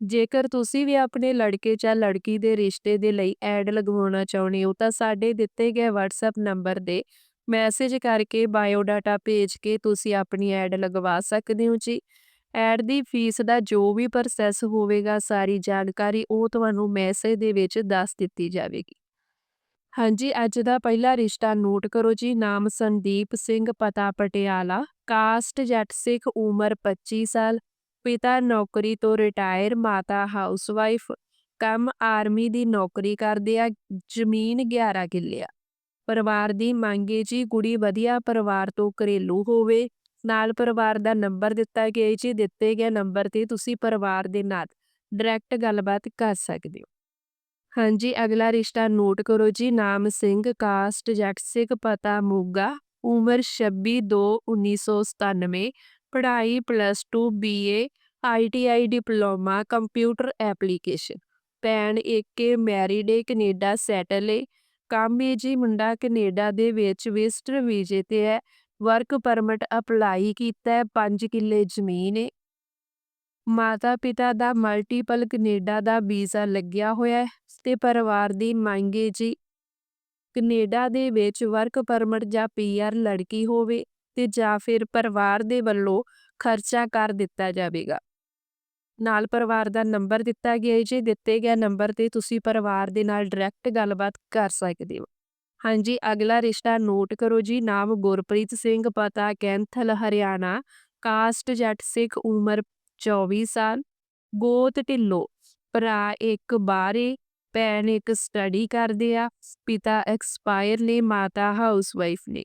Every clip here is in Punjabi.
ਜੇਕਰ ਤੁਸੀਂ ਵੀ ਆਪਣੇ ਲੜਕੇ ਜਾਂ ਲੜਕੀ ਦੇ ਰਿਸ਼ਤੇ ਦੇ ਲਈ ਐਡ ਲਗਵਾਉਣਾ ਚਾਹੁੰਦੇ ਹੋ, ਤਾਂ ਸਾਡੇ ਦਿੱਤੇ ਗਏ WhatsApp ਨੰਬਰ ਦੇ ਮੈਸੇਜ ਕਰਕੇ ਬਾਇਓਡਾਟਾ ਭੇਜ ਕੇ ਤੁਸੀਂ ਆਪਣੀ ਐਡ ਲਗਵਾ ਸਕਦੇ ਹੋ ਜੀ। ਐਡ ਦੀ ਫੀਸ ਦਾ ਜੋ ਵੀ ਪ੍ਰੋਸੈਸ ਹੋਵੇਗਾ, ਸਾਰੀ ਜਾਣਕਾਰੀ ਉਹ ਤੁਹਾਨੂੰ ਮੈਸੇਜ ਦੇ ਵਿੱਚ ਦੱਸ ਦਿੱਤੀ ਜਾਵੇਗੀ। ਹਾਂਜੀ, ਅੱਜ ਦਾ ਪਹਿਲਾ ਰਿਸ਼ਤਾ ਨੋਟ ਕਰੋ ਜੀ, ਨਾਮ ਸੰਦੀਪ ਸਿੰਘ ਪਤਾ ਪਟਿਆਲਾ ਕਾਸਟ ਜੱਟ ਸਿੱਖ, ਉਮਰ 25 ਸਾਲ ਪਿਤਾ ਨੌਕਰੀ ਤੋਂ ਰਿਟਾਇਰ, ਮਾਤਾ ਹਾਊਸਵਾਈਫ, ਕੰਮ ਆਰਮੀ ਦੀ ਨੌਕਰੀ ਕਰਦੇ ਆ, ਜ਼ਮੀਨ 11 ਕਿੱਲੇ ਆ। ਪਰਿਵਾਰ ਦੀ ਮੰਗੇ ਜੀ, ਕੁੜੀ ਵਧੀਆ ਪਰਿਵਾਰ ਤੋਂ ਘਰੇਲੂ ਹੋਵੇ, ਨਾਲ ਪਰਿਵਾਰ ਦਾ ਨੰਬਰ ਦਿੱਤਾ ਗਿਆ ਜੀ, ਦਿੱਤੇ ਗਏ ਨੰਬਰ ਤੇ ਤੁਸੀਂ ਪਰਿਵਾਰ ਦੇ ਨਾਲ ਡਾਇਰੈਕਟ ਗੱਲਬਾਤ ਕਰ ਸਕਦੇ ਹੋ। ਹਾਂਜੀ, ਅਗਲਾ ਰਿਸ਼ਤਾ ਨੋਟ ਕਰੋ ਜੀ, ਨਾਮ ਸਿੰਘ, ਕਾਸਟ, ਜੈਕਸਿਕ, ਪਤਾ, ਮੋਗਾ, ਉਮਰ 26 2 1997 ਪੜ੍ਹਾਈ plus 2 BA ITI diploma computer application ਭੈਣ ਏਕੇ ਮੈਰਿਡ ਏ, ਕੈਨੇਡਾ ਸੈਟਲ ਏ। ਕੰਮ ਏ ਜੀ ਮੁੰਡਾ ਕੈਨੇਡਾ ਦੇ ਵਿੱਚ ਵਿਜ਼ਟਰ ਵੀਜ਼ੇ ਤੇ ਹੈ। ਵਰਕ ਪਰਮਿਟ ਅਪਲਾਈ ਕੀਤਾ ਹੈ 5 ਕਿੱਲੇ ਜ਼ਮੀਨ ਏ। ਮਾਤਾ ਪਿਤਾ ਦਾ ਮਲਟੀਪਲ ਕੈਨੇਡਾ ਦਾ ਵੀਜ਼ਾ ਲੱਗਿਆ ਹੋਇਆ ਹੈ ਤੇ ਪਰਿਵਾਰ ਦੀ ਮੰਗ ਏ ਜੀ। ਕੈਨੇਡਾ ਦੇ ਵਿੱਚ ਵਰਕ ਪਰਮਿਟ ਜਾਂ ਪੀਆਰ ਲੜਕੀ ਹੋਵੇ। ਤੇ ਜਾਂ ਫਿਰ ਪਰਿਵਾਰ ਦੇ ਵੱਲੋਂ ਖਰਚਾ ਕਰ ਦਿੱਤਾ ਜਾਵੇਗਾ। ਨਾਲ ਪਰਿਵਾਰ ਦਾ ਨੰਬਰ ਦਿੱਤਾ ਗਿਆ ਹੈ ਜੀ ਦਿੱਤੇ ਗਏ ਨੰਬਰ ਤੇ ਤੁਸੀਂ ਪਰਿਵਾਰ ਦੇ ਨਾਲ ਡਾਇਰੈਕਟ ਗੱਲਬਾਤ ਕਰ ਸਕਦੇ ਹੋ। ਹਾਂਜੀ, ਅਗਲਾ ਰਿਸ਼ਤਾ ਨੋਟ ਕਰੋ ਜੀ, ਨਾਮ ਗੁਰਪ੍ਰੀਤ ਸਿੰਘ, ਪਤਾ ਕੈਂਥਲ, ਹਰਿਆਣਾ, ਕਾਸਟ ਜੱਟ ਸਿੱਖ, ਉਮਰ 24 ਸਾਲ, ਗੋਤ ਢਿੱਲੋ, ਭਰਾ ਇੱਕ ਬਾਰੇ ਭੈਣ ਇੱਕ ਸਟੱਡੀ ਕਰਦੇ ਆ, ਪਿਤਾ ਐਕਸਪਾਇਰ ਨੇ, ਮਾਤਾ ਹਾਊਸਵਾਈਫ ਨੇ।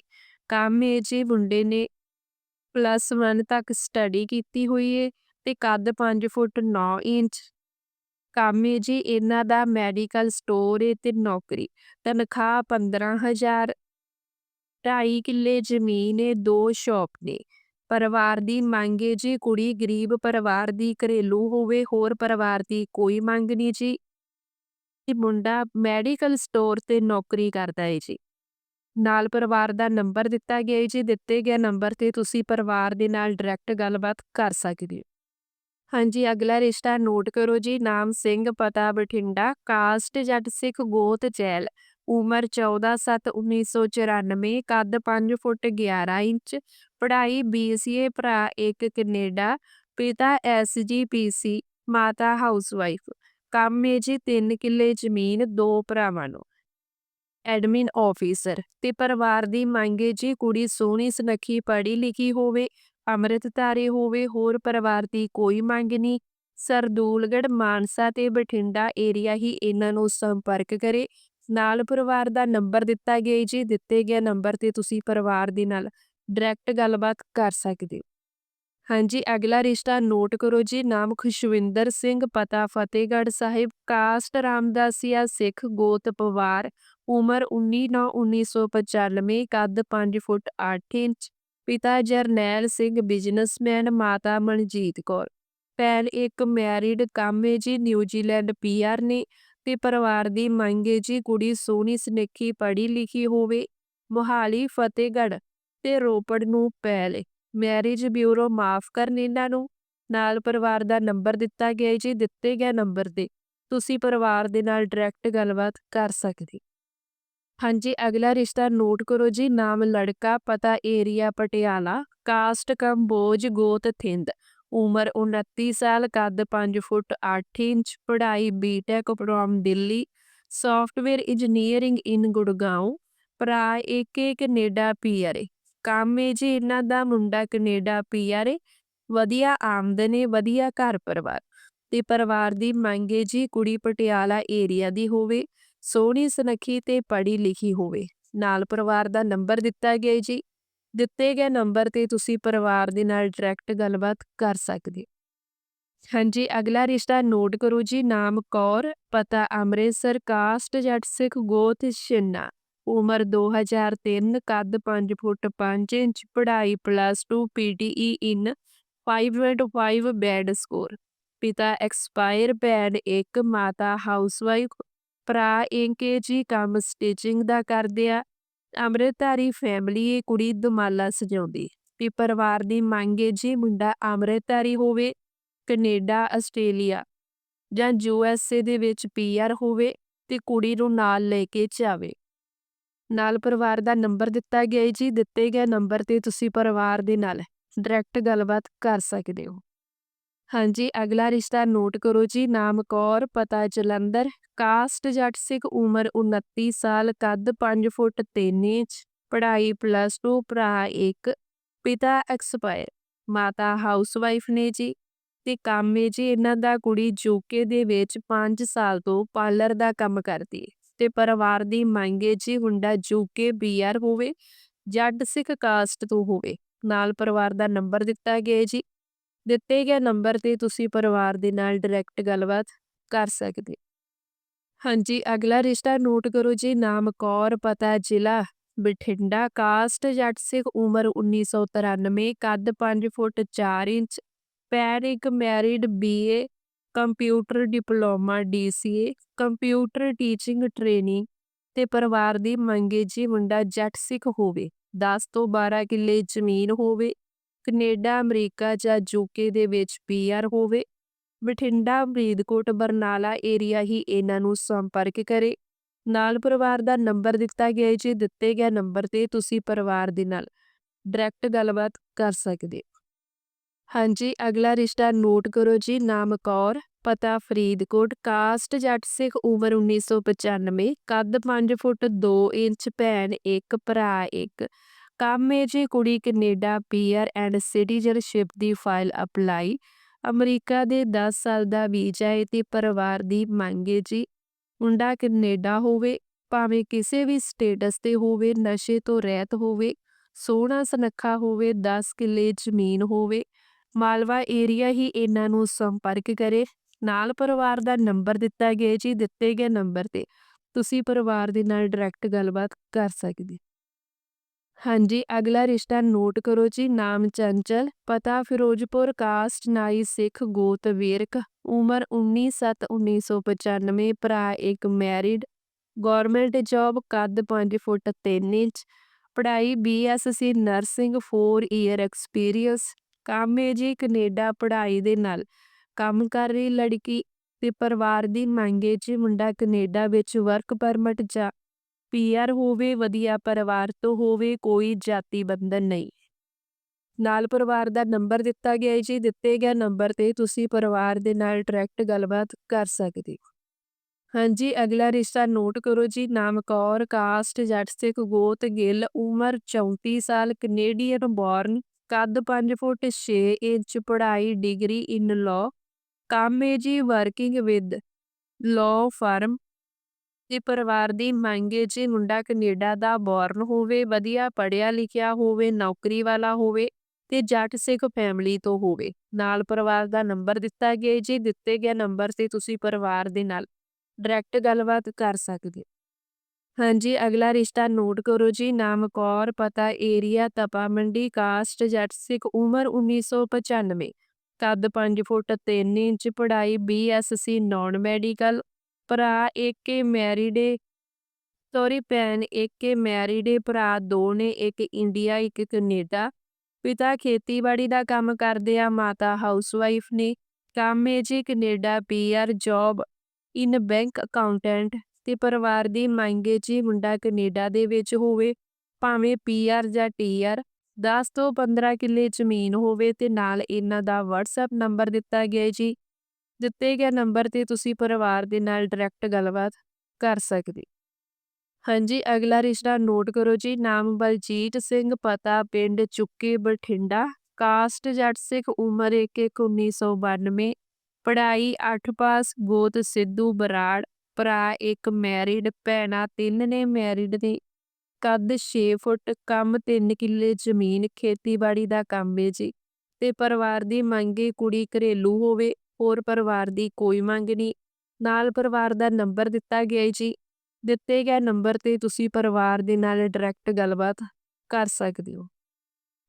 ਕੰਮ ਜੀ ਮੁੰਡੇ ਨੇ ਪਲੱਸ 1 ਤੱਕ ਸਟੱਡੀ ਕੀਤੀ ਹੋਈ ਏ ਤੇ ਕੱਦ 5 ਫੁੱਟ 9 ਇੰਚ। ਕੰਮ ਏ ਜੀ ਇਹਨਾਂ ਦਾ ਮੈਡੀਕਲ ਸਟੋਰ ਏ ਤੇ ਨੌਕਰੀ, ਤਨਖਾਹ 15000 ਢਾਈ ਕਿੱਲੇ ਜ਼ਮੀਨ ਏ, ਦੋ ਸ਼ਾਪ ਨੇ। ਪਰਿਵਾਰ ਦੀ ਮੰਗ ਏ ਜੀ ਕੁੜੀ ਗਰੀਬ ਪਰਿਵਾਰ ਦੀ ਘਰੇਲੂ ਹੋਵੇ, ਹੋਰ ਪਰਿਵਾਰ ਦੀ ਕੋਈ ਮੰਗ ਨਹੀਂ ਜੀ। ਮੁੰਡਾ ਮੈਡੀਕਲ ਸਟੋਰ ਤੇ ਨੌਕਰੀ ਕਰਦਾ ਏ ਜੀ। ਨਾਲ ਪਰਿਵਾਰ ਦਾ ਨੰਬਰ ਦਿੱਤਾ ਗਿਆ ਹੈ ਜੀ ਦਿੱਤੇ ਗਏ ਨੰਬਰ ਤੇ ਤੁਸੀਂ ਪਰਿਵਾਰ ਦੇ ਨਾਲ ਡਾਇਰੈਕਟ ਗੱਲਬਾਤ ਕਰ ਸਕਦੇ ਹੋ। ਹਾਂਜੀ, ਅਗਲਾ ਰਿਸ਼ਤਾ ਨੋਟ ਕਰੋ ਜੀ, ਨਾਮ ਸਿੰਘ, ਪਤਾ ਬਠਿੰਡਾ, ਕਾਸਟ ਜੱਟ ਸਿੱਖ ਗੋਤ ਚੈਲ, ਉਮਰ 14 1994 ਕੱਦ 5 ਫੁੱਟ 11 ਇੰਚ, ਪੜ੍ਹਾਈ BCA ਭਰਾ ਇੱਕ ਕੈਨੇਡਾ, ਪਿਤਾ SGPC ਮਾਤਾ ਹਾਊਸਵਾਈਫ ਕੰਮ ਏ ਜੀ 3 ਕਿੱਲੇ ਜ਼ਮੀਨ, ਦੋ ਭਰਾਵਾਂ ਨੂੰ। ਐਡਮਿਨ ਆਫੀਸਰ ਤੇ ਪਰਿਵਾਰ ਦੀ ਮੰਗ ਮੰਗੇ ਜੀ ਕੁੜੀ ਸੋਹਣੀ, ਸੁਨੱਖੀ ਪੜ੍ਹੀ ਲਿਖੀ ਹੋਵੇ ਅੰਮ੍ਰਿਤਧਾਰੀ ਹੋਵੇ, ਹੋਰ ਪਰਿਵਾਰ ਦੀ ਕੋਈ ਮੰਗ ਨਹੀਂ। ਸਰਦੂਲਗੜ੍ਹ ਮਾਨਸਾ ਤੇ ਬਠਿੰਡਾ ਏਰੀਆ ਹੀ ਇਹਨਾਂ ਨੂੰ ਸੰਪਰਕ ਕਰੇ। ਨਾਲ ਪਰਿਵਾਰ ਦਾ ਨੰਬਰ ਦਿੱਤਾ ਗਿਆ ਜੀ, ਦਿੱਤੇ ਗਏ ਨੰਬਰ ਤੇ ਤੁਸੀਂ ਪਰਿਵਾਰ ਦੇ ਨਾਲ ਡਾਇਰੈਕਟ ਗੱਲਬਾਤ ਕਰ ਸਕਦੇ ਹੋ। ਹਾਂਜੀ, ਅਗਲਾ ਰਿਸ਼ਤਾ ਨੋਟ ਕਰੋ ਜੀ, ਨਾਮ ਖੁਸ਼ਵਿੰਦਰ ਸਿੰਘ, ਪਤਾ ਫਤਿਹਗੜ੍ਹ ਸਾਹਿਬ, ਕਾਸਟ ਰਾਮਦਾਸੀਆ ਸਿੱਖ ਗੋਤ ਪਵਾਰ, ਉਮਰ 19-1995 ਕੱਦ 5 ਫੁੱਟ 8 ਇੰਚ, ਪਿਤਾ ਜਰਨੈਲ ਸਿੰਘ, ਬਿਜ਼ਨਸਮੈਨ, ਮਾਤਾ ਮਨਜੀਤ ਕੌਰ। ਭੈਣ ਇੱਕ ਮੈਰਿਡ, ਕਾਮੇ ਜੀ, ਨਿਊਜ਼ੀਲੈਂਡ ਪੀਆਰ ਨੇ ਤੇ ਪਰਿਵਾਰ ਦੀ ਮੰਗੇ ਜੀ, ਕੁੜੀ ਸੋਹਣੀ, ਸੁਨੱਖੀ ਪੜ੍ਹੀ ਲਿਖੀ ਹੋਵੇ, ਮੋਹਾਲੀ, ਫਤਿਹਗੜ੍ਹ ਤੇ ਰੋਪੜ ਨੂੰ ਪਹਿਲੇ ਮੈਰਿਜ ਬਿਊਰੋ ਮਾਫ ਕਰਨ ਇਹਨਾਂ ਨੂੰ, ਨਾਲ ਪਰਿਵਾਰ ਦਾ ਨੰਬਰ ਦਿੱਤਾ ਗਿਆ ਜੀ, ਦਿੱਤੇ ਗਏ ਨੰਬਰ ਤੇ ਤੁਸੀਂ ਪਰਿਵਾਰ ਦੇ ਨਾਲ ਡਾਇਰੈਕਟ ਗੱਲਬਾਤ ਕਰ ਸਕਦੇ। ਹਾਂਜੀ, ਅਗਲਾ ਰਿਸ਼ਤਾ ਨੋਟ ਕਰੋ ਜੀ, ਨਾਮ ਲੜਕਾ, ਪਤਾ ਏਰੀਆ ਪਟਿਆਲਾ ਕਾਸਟ ਕੰਬੋਜ, ਗੋਤ ਥਿੰਦ। ਉਮਰ 29 ਸਾਲ, ਕੱਦ 5 ਫੁੱਟ 8 ਇੰਚ, ਪੜ੍ਹਾਈ B Tech from Delhi software engineering in Gurgaon. ਭਰਾ ਏਕੇ ਕੈਨੇਡਾ ਪੀਆਰਏ ਕੰਮ ਜੀ ਇਹਨਾਂ ਦਾ ਮੁੰਡਾ ਕੈਨੇਡਾ ਏ ਵਧੀਆ ਆਮਦਨ ਏ, ਵਧੀਆ ਘਰ ਪਰਿਵਾਰ। ਤੇ ਪਰਿਵਾਰ ਦੀ ਮੰਗ ਏ ਜੀ ਕੁੜੀ ਪਟਿਆਲਾ ਏਰੀਆ ਦੀ ਹੋਵੇ, ਸੋਹਣੀ ਸੁਨੱਖੀ ਤੇ ਪੜ੍ਹੀ ਲਿਖੀ ਹੋਵੇ। ਨਾਲ ਪਰਿਵਾਰ ਦਾ ਨੰਬਰ ਦਿੱਤਾ ਗਿਆ ਜੀ। ਦਿੱਤੇ ਗਏ ਨੰਬਰ ਤੇ ਤੁਸੀਂ ਪਰਿਵਾਰ ਦੇ ਨਾਲ ਡਾਇਰੈਕਟ ਗੱਲਬਾਤ ਕਰ ਸਕਦੇ ਹਾਂਜੀ, ਅਗਲਾ ਰਿਸ਼ਤਾ ਨੋਟ ਕਰੋ ਜੀ, ਨਾਮ ਕੌਰ, ਪਤਾ ਅੰਮ੍ਰਿਤਸਰ, ਕਾਸਟ ਜੱਟ ਸਿੱਖ ਗੋਤ ਛਿੰਨਾ। ਉਮਰ 2003 ਕੱਦ 5 ਫੁੱਟ 5 ਇੰਚ, ਪੜ੍ਹਾਈ plus 2 PTE in 5.5 band score ਪਿਤਾ ਐਕਸਪਾਇਰ ਭੈਣ ਇੱਕ, ਮਾਤਾ ਹਾਊਸਵਾਈਫ ਭਰਾ ਜੀ ਕੰਮ ਸਟਿਚਿੰਗ ਦਾ ਕਰਦੇ ਆ। ਅੰਮ੍ਰਿਤਧਾਰੀ ਫੈਮਿਲੀ ਇਹ ਕੁੜੀ ਦਮਾਲਾ ਸਜਾਉਂਦੀ। ਵੀ ਪਰਿਵਾਰ ਦੀ ਮੰਗ ਹੈ ਜੀ ਮੁੰਡਾ ਅੰਮ੍ਰਿਤਧਾਰੀ ਹੋਵੇ, ਕੈਨੇਡਾ, ਆਸਟ੍ਰੇਲੀਆ ਜਾਂ ਯੂਐਸਏ ਦੇ ਵਿੱਚ ਪੀਆਰ ਹੋਵੇ ਤੇ ਕੁੜੀ ਨੂੰ ਨਾਲ ਲੈ ਕੇ ਜਾਵੇ। ਨਾਲ ਪਰਿਵਾਰ ਦਾ ਨੰਬਰ ਦਿੱਤਾ ਗਿਆ ਹੈ ਜੀ। ਦਿੱਤੇ ਗਏ ਨੰਬਰ ਤੇ ਤੁਸੀਂ ਪਰਿਵਾਰ ਦੇ ਨਾਲ ਡਾਇਰੈਕਟ ਗੱਲਬਾਤ ਕਰ ਸਕਦੇ ਹੋ। ਹਾਂਜੀ, ਅਗਲਾ ਰਿਸ਼ਤਾ ਨੋਟ ਕਰੋ ਜੀ। ਨਾਮ ਕੌਰ, ਪਤਾ ਜਲੰਧਰ, ਕਾਸਟ ਜੱਟ ਸਿੱਖ, ਉਮਰ 29 ਸਾਲ, ਕੱਦ 5 ਫੁੱਟ 3 ਇੰਚ, ਪੜ੍ਹਾਈ ਪਲੱਸ 2 ਭਰਾ ਇੱਕ, ਪਿਤਾ ਐਕਸਪਾਇਰ ਮਾਤਾ ਹਾਊਸਵਾਈਫ ਨੇ ਜੀ। ਤੇ ਕੰਮ ਹੈ ਜੀ, ਇਹਨਾਂ ਦਾ ਕੁੜੀ ਜੋਕੇ ਦੇ ਵਿੱਚ 5 ਸਾਲ ਤੋਂ ਪਾਰਲਰ ਦਾ ਕੰਮ ਕਰਦੀ ਹੈ ਤੇ ਪਰਿਵਾਰ ਦੀ ਮੰਗ ਹੈ, ਜੀ ਮੁੰਡਾ ਯੂਕੇ ਬੀਆਰ ਹੋਵੇ ਜੱਟ ਸਿੱਖ ਕਾਸਟ ਤੋਂ ਹੋਵੇ। ਨਾਲ ਪਰਿਵਾਰ ਦਾ ਨੰਬਰ ਦਿੱਤਾ ਗਿਆ ਜੀ। ਦਿੱਤੇ ਗਏ ਨੰਬਰ ਤੇ ਤੁਸੀਂ ਪਰਿਵਾਰ ਦੇ ਨਾਲ ਡਾਇਰੈਕਟ ਗੱਲਬਾਤ ਕਰ ਸਕਦੇ ਹਾਂਜੀ, ਅਗਲਾ ਰਿਸ਼ਤਾ ਨੋਟ ਕਰੋ ਜੀ। ਨਾਮ ਕੌਰ, ਪਤਾ ਜ਼ਿਲ੍ਹਾ ਬਠਿੰਡਾ। ਕਾਸਟ ਜੱਟ ਸਿੱਖ ਉਮਰ 1993 ਕੱਦ 5 ਫੁੱਟ 4 ਇੰਚ, ਪੈਰ ਇੱਕ married BA computer diploma, DCA, computer teaching training ਤੇ ਪਰਿਵਾਰ ਦੀ ਮੰਗੇ ਜੀ ਮੁੰਡਾ ਜੱਟ ਸਿੱਖ ਹੋਵੇ 10 ਤੋਂ 12 ਕਿੱਲੇ ਜ਼ਮੀਨ ਹੋਵੇ, ਕੈਨੇਡਾ, ਅਮਰੀਕਾ ਜਾਂ ਯੂਕੇ ਦੇ ਵਿੱਚ ਪੀਆਰ ਹੋਵੇ, ਬਠਿੰਡਾ, ਫਰੀਦਕੋਟ, ਬਰਨਾਲਾ ਏਰੀਆ ਹੀ ਇਹਨਾਂ ਨੂੰ ਸੰਪਰਕ ਕਰੇ। ਨਾਲ ਪਰਿਵਾਰ ਦਾ ਨੰਬਰ ਦਿੱਤਾ ਗਿਆ ਜੀ ਦਿੱਤੇ ਗਿਆ ਨੰਬਰ ਤੇ ਤੁਸੀਂ ਪਰਿਵਾਰ ਦੇ ਨਾਲ ਡਾਇਰੈਕਟ ਗੱਲਬਾਤ ਕਰ ਸਕਦੇ ਹਾਂਜੀ, ਅਗਲਾ ਰਿਸ਼ਤਾ ਨੋਟ ਕਰੋ ਜੀ, ਨਾਮ ਕੌਰ, ਪਤਾ ਫਰੀਦਕੋਟ, ਕਾਸਟ ਜੱਟ ਸਿੱਖ ਉਮਰ 1995 ਕੱਦ 5 ਫੁੱਟ 2 ਇੰਚ, ਭੈਣ ਇੱਕ, ਭਰਾ ਇੱਕ। ਕੰਮ ਹੈ ਜੀ, ਕੁੜੀ ਕੈਨੇਡਾ ਪੀਆਰ ਐਂਡ ਸਿਟੀਜ਼ਨਸ਼ਿਪ ਦੀ ਫਾਈਲ ਅਪਲਾਈ। ਅਮਰੀਕਾ ਦੇ 10 ਸਾਲ ਦਾ ਵੀਜ਼ਾ ਹੈ ਤੇ ਪਰਿਵਾਰ ਦੀ ਮੰਗ ਹੈ ਜੀ, ਮੁੰਡਾ ਕੈਨੇਡਾ ਹੋਵੇ, ਭਾਵੇਂ ਕਿਸੇ ਵੀ ਸਟੇਟਸ ਤੇ ਹੋਵੇ, ਨਸ਼ੇ ਤੋਂ ਰਹਿਤ ਹੋਵੇ, ਸੋਹਣਾ ਸੁਨੱਖਾ ਹੋਵੇ 10 ਕਿੱਲੇ ਜ਼ਮੀਨ ਹੋਵੇ ਮਾਲਵਾ ਏਰੀਆ ਹੀ ਇਹਨਾਂ ਨੂੰ ਸੰਪਰਕ ਕਰੇ। ਨਾਲ ਪਰਿਵਾਰ ਦਾ ਨੰਬਰ ਦਿੱਤਾ ਗਿਆ ਜੀ, ਦਿੱਤੇ ਗਏ ਨੰਬਰ ਤੇ। ਤੁਸੀਂ ਪਰਿਵਾਰ ਦੇ ਨਾਲ ਡਾਇਰੈਕਟ ਗੱਲਬਾਤ ਕਰ ਸਕਦੇ। ਹਾਂਜੀ, ਅਗਲਾ ਰਿਸ਼ਤਾ ਨੋਟ ਕਰੋ ਜੀ, ਨਾਮ ਚੰਚਲ, ਪਤਾ ਫਿਰੋਜ਼ਪੁਰ, ਕਾਸਟ ਨਾਈ ਸਿੱਖ ਗੋਤ ਵੇਰਕ ਉਮਰ 19/7/1995 ਭਰਾ ਇੱਕ ਮੈਰਿਡ ਗਵਰਨਮੈਂਟ ਜੌਬ ਕੱਦ 5 ਫੁੱਟ 3 ਇੰਚ, ਪੜ੍ਹਾਈ ਬੀਐਸਸੀ ਨਰਸਿੰਗ 4 ਈਅਰ ਐਕਸਪੀਰੀਅੰਸ ਕੰਮ ਹੈ ਜੀ ਕੈਨੇਡਾ ਪੜ੍ਹਾਈ ਦੇ ਨਾਲ। ਕੰਮ ਕਰ ਰਹੀ ਲੜਕੀ ਤੇ ਪਰਿਵਾਰ ਦੀ ਮੰਗ ਹੈ ਜੀ ਮੁੰਡਾ ਕੈਨੇਡਾ ਵਿੱਚ ਵਰਕ ਪਰਮਿਟ ਜਾਂ ਪੀਆਰ ਹੋਵੇ, ਵਧੀਆ ਪਰਿਵਾਰ ਤੋਂ ਹੋਵੇ, ਕੋਈ ਜਾਤੀ ਬੰਧਨ ਨਹੀਂ। ਨਾਲ ਪਰਿਵਾਰ ਦਾ ਨੰਬਰ ਦਿੱਤਾ ਗਿਆ ਹੈ ਜੀ, ਦਿੱਤੇ ਗਿਆ ਨੰਬਰ ਤੇ ਤੁਸੀਂ ਪਰਿਵਾਰ ਦੇ ਨਾਲ ਡਾਇਰੈਕਟ ਗੱਲਬਾਤ ਕਰ ਸਕਦੇ ਹੋ। ਹਾਂਜੀ, ਅਗਲਾ ਰਿਸ਼ਤਾ ਨੋਟ ਕਰੋ ਜੀ, ਨਾਮ ਕੌਰ ਕਾਸਟ ਜੱਟ ਸਿੱਖ, ਗੋਤ, ਗਿੱਲ, ਉਮਰ 34 ਸਾਲ ਕੈਨੇਡੀਅਨ ਬੌਰਨ ਕੱਦ 5 ਫੁੱਟ 6 ਇੰਚ, ਪੜ੍ਹਾਈ ਡਿਗਰੀ ਇਨ ਲਾਅ, ਕੰਮ ਹੈ ਜੀ ਵਰਕਿੰਗ ਵਿਦ ਲਾਅ ਫਰਮ ਤੇ ਪਰਿਵਾਰ ਦੀ ਮੰਗ ਹੈ ਜੀ ਮੁੰਡਾ ਕੈਨੇਡਾ ਦਾ ਬੌਰਨ ਹੋਵੇ, ਵਧੀਆ ਪੜ੍ਹਿਆ ਲਿਖਿਆ ਹੋਵੇ, ਨੌਕਰੀ ਵਾਲਾ ਹੋਵੇ ਤੇ ਜੱਟ ਸਿੱਖ ਫੈਮਿਲੀ ਤੋਂ ਹੋਵੇ। ਨਾਲ ਪਰਿਵਾਰ ਦਾ ਨੰਬਰ ਦਿੱਤਾ ਗਿਆ ਜੀ, ਦਿੱਤੇ ਗਿਆ ਨੰਬਰ ਤੇ ਤੁਸੀਂ ਪਰਿਵਾਰ ਦੇ ਨਾਲ ਡਾਇਰੈਕਟ ਗੱਲਬਾਤ ਕਰ ਸਕਦੇ ਹਾਂਜੀ, ਅਗਲਾ ਰਿਸ਼ਤਾ ਨੋਟ ਕਰੋ ਜੀ ਨਾਮ ਕੌਰ ਪਤਾ ਏਰੀਆ, ਤਪਾ ਮੰਡੀ, ਕਾਸਟ, ਜੱਟ ਸਿੱਖ, ਉਮਰ 1995 ਕੱਦ 5 ਫੁੱਟ 3 ਇੰਚ, ਪੜ੍ਹਾਈ ਬੀਐਸਸੀ ਨਾਨ ਮੈਡੀਕਲ। ਭਰਾ ਇੱਕ ਮੈਰਿਡ ਸੌਰੀ, ਭੈਣ ਇੱਕ ਮੈਰਿਡ ਭਰਾ ਦੋ ਨੇ, ਇੱਕ ਇੰਡੀਆ, ਇੱਕ ਕੈਨੇਡਾ। ਪਿਤਾ ਖੇਤੀਬਾੜੀ ਦਾ ਕੰਮ ਕਰਦੇ ਆ, ਮਾਤਾ ਹਾਊਸਵਾਈਫ ਨੇ। ਕੰਮ ਏ ਜੀ Canada PR job, in bank accountant. ਤੇ ਪਰਿਵਾਰ ਦੀ ਮੰਗੇ ਜੀ ਮੁੰਡਾ ਕੈਨੇਡਾ ਦੇ ਵਿੱਚ ਹੋਵੇ, ਭਾਵੇਂ ਪੀਆਰ ਜਾਂ ਟੀਆਰ 10 ਤੋਂ 15 ਕਿੱਲੇ ਜ਼ਮੀਨ ਹੋਵੇ ਤੇ ਨਾਲ ਇਹਨਾਂ ਦਾ WhatsApp ਨੰਬਰ ਦਿੱਤਾ ਗਿਆ ਜੀ। ਦਿੱਤੇ ਗਏ ਨੰਬਰ ਤੇ ਤੁਸੀਂ ਪਰਿਵਾਰ ਦੇ ਨਾਲ ਡਾਇਰੈਕਟ ਗੱਲਬਾਤ ਕਰ ਸਕਦੇ। ਹਾਂਜੀ, ਅਗਲਾ ਰਿਸ਼ਤਾ ਨੋਟ ਕਰੋ ਜੀ। ਨਾਮ ਬਲਜੀਤ ਸਿੰਘ, ਪਤਾ ਪਿੰਡ ਚੁੱਕੇ ਬਠਿੰਡਾ, ਕਾਸਟ ਜੱਟ ਸਿੱਖ, ਉਮਰ 1/1992 ਪੜ੍ਹਾਈ 8 ਪਾਸ, ਗੋਤ ਸਿੱਧੂ ਬਰਾੜ ਭਰਾ, ਇੱਕ ਮੈਰਿਡ ਭੈਣਾਂ ਤਿੰਨ ਨੇ ਮੈਰਿਡ ਨੇ। ਕੱਦ 6 ਫੁੱਟ, ਕੰਮ 3 ਕਿੱਲੇ, ਜ਼ਮੀਨ ਖੇਤੀਬਾੜੀ ਦਾ ਕੰਮ ਹੈ ਜੀ। ਤੇ ਪਰਿਵਾਰ ਦੀ ਮੰਗੇ ਕੁੜੀ ਘਰੇਲੂ ਹੋਵੇ, ਹੋਰ ਪਰਿਵਾਰ ਦੀ ਕੋਈ ਮੰਗ ਨਹੀਂ। ਨਾਲ ਪਰਿਵਾਰ ਦਾ ਨੰਬਰ ਦਿੱਤਾ ਗਿਆ ਹੈ ਜੀ। ਦਿੱਤੇ ਗਏ ਨੰਬਰ ਤੇ ਤੁਸੀਂ ਪਰਿਵਾਰ ਦੇ ਨਾਲ ਡਾਇਰੈਕਟ ਗੱਲਬਾਤ ਕਰ ਸਕਦੇ ਹੋ।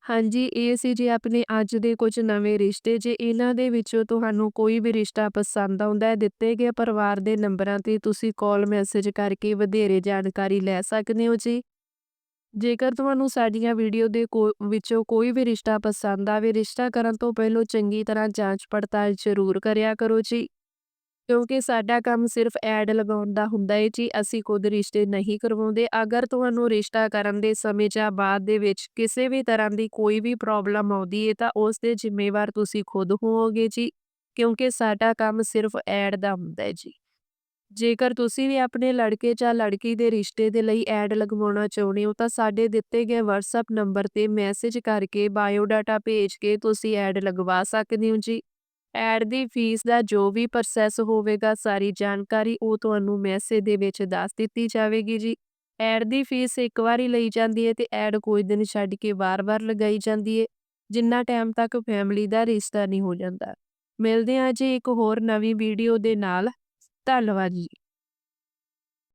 ਹਾਂਜੀ, ਇਹ ਸੀ ਜੀ ਆਪਣੇ ਅੱਜ ਦੇ ਕੁਝ ਨਵੇਂ ਰਿਸ਼ਤੇ, ਜੇ ਇਹਨਾਂ ਦੇ ਵਿੱਚੋਂ ਤੁਹਾਨੂੰ ਕੋਈ ਵੀ ਰਿਸ਼ਤਾ ਪਸੰਦ ਆਉਂਦਾ ਹੈ, ਦਿੱਤੇ ਗਏ ਪਰਿਵਾਰ ਦੇ ਨੰਬਰਾਂ ਤੇ ਤੁਸੀਂ ਕਾਲ ਮੈਸੇਜ ਕਰਕੇ ਵਧੇਰੇ ਜਾਣਕਾਰੀ ਲੈ ਸਕਦੇ ਹੋ ਜੀ। ਜੇਕਰ ਤੁਹਾਨੂੰ ਸਾਡੀਆਂ ਵੀਡੀਓ ਦੇ ਕੋ, ਵਿੱਚੋਂ ਕੋਈ ਵੀ ਰਿਸ਼ਤਾ ਪਸੰਦ ਆਵੇ, ਰਿਸ਼ਤਾ ਕਰਨ ਤੋਂ ਪਹਿਲਾਂ ਚੰਗੀ ਤਰ੍ਹਾਂ ਜਾਂਚ ਪੜਤਾਲ ਜ਼ਰੂਰ ਕਰਿਆ ਕਰੋ ਜੀ। ਕਿਉਂਕਿ ਸਾਡਾ ਕੰਮ ਸਿਰਫ ਐਡ ਲਗਾਉਣ ਦਾ ਹੁੰਦਾ ਹੈ ਜੀ, ਅਸੀਂ ਖੁਦ ਰਿਸ਼ਤੇ ਨਹੀਂ ਕਰਵਾਉਂਦੇ। ਅਗਰ ਤੁਹਾਨੂੰ ਰਿਸ਼ਤਾ ਕਰਨ ਦੇ ਸਮੇਂ ਜਾਂ ਬਾਅਦ ਦੇ ਵਿੱਚ ਕਿਸੇ ਵੀ ਤਰ੍ਹਾਂ ਦੀ ਕੋਈ ਵੀ ਪ੍ਰੋਬਲਮ ਆਉਂਦੀ ਹੈ ਤਾਂ ਉਸ ਦੇ ਜ਼ਿੰਮੇਵਾਰ ਤੁਸੀਂ ਖੁਦ ਹੋਵੋਗੇ ਜੀ, ਕਿਉਂਕਿ ਸਾਡਾ ਕੰਮ ਸਿਰਫ ਐਡ ਦਾ ਹੁੰਦਾ ਹੈ ਜੀ। ਜੇਕਰ ਤੁਸੀਂ ਵੀ ਆਪਣੇ ਲੜਕੇ ਜਾਂ ਲੜਕੀ ਦੇ ਰਿਸ਼ਤੇ ਦੇ ਲਈ ਐਡ ਲਗਵਾਉਣਾ ਚਾਹੁੰਦੇ ਹੋ, ਤਾਂ ਸਾਡੇ ਦਿੱਤੇ ਗਏ WhatsApp ਨੰਬਰ ਤੇ ਮੈਸੇਜ ਕਰਕੇ ਬਾਇਓਡਾਟਾ ਭੇਜ ਕੇ ਤੁਸੀਂ ਐਡ ਲਗਵਾ ਸਕਦੇ ਹੋ ਜੀ। ਐਡ ਦੀ ਫੀਸ ਦਾ ਜੋ ਵੀ ਪ੍ਰੋਸੈਸ ਹੋਵੇਗਾ, ਸਾਰੀ ਜਾਣਕਾਰੀ ਉਹ ਤੁਹਾਨੂੰ ਮੈਸੇਜ ਦੇ ਵਿੱਚ ਦੱਸ ਦਿੱਤੀ ਜਾਵੇਗੀ ਜੀ। ਐਡ ਦੀ ਫੀਸ ਇੱਕ ਵਾਰੀ ਲਈ ਜਾਂਦੀ ਹੈ ਤੇ ਐਡ ਕੁਝ ਦਿਨ ਛੱਡ ਕੇ ਵਾਰ-ਵਾਰ ਲਗਾਈ ਜਾਂਦੀ ਹੈ ਜਿੰਨਾ ਟਾਈਮ ਤੱਕ ਫੈਮਿਲੀ ਦਾ ਰਿਸ਼ਤਾ ਨਹੀਂ ਹੋ ਜਾਂਦਾ। ਮਿਲਦੇ ਹਾਂ ਜੀ ਇੱਕ ਹੋਰ ਨਵੀਂ ਵੀਡੀਓ ਦੇ ਨਾਲ। ਧੰਨਵਾਦ ਜੀ।